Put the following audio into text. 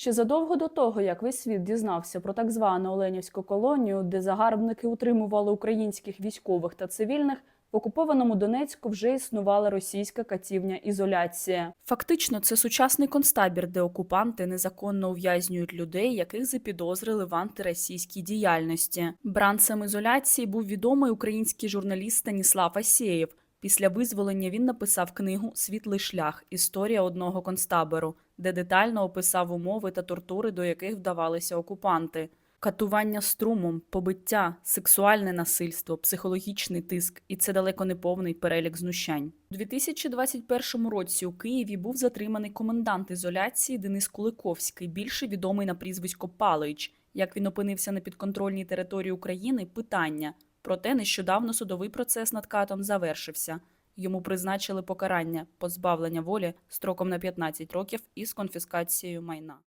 Ще задовго до того, як весь світ дізнався про так звану Оленівську колонію, де загарбники утримували українських військових та цивільних, в окупованому Донецьку вже існувала російська катівня ізоляція. Фактично, це сучасний концтабір, де окупанти незаконно ув'язнюють людей, яких запідозрили в антиросійській діяльності. Бранцем ізоляції був відомий український журналіст Станіслав Асєєв. Після визволення він написав книгу Світлий шлях Історія одного концтабору, де детально описав умови та тортури, до яких вдавалися окупанти. Катування струмом, побиття, сексуальне насильство, психологічний тиск, і це далеко не повний перелік знущань. У 2021 році у Києві був затриманий комендант ізоляції Денис Куликовський, більше відомий на прізвисько Палич. Як він опинився на підконтрольній території України? Питання. Проте нещодавно судовий процес над катом завершився. Йому призначили покарання позбавлення волі строком на 15 років із конфіскацією майна.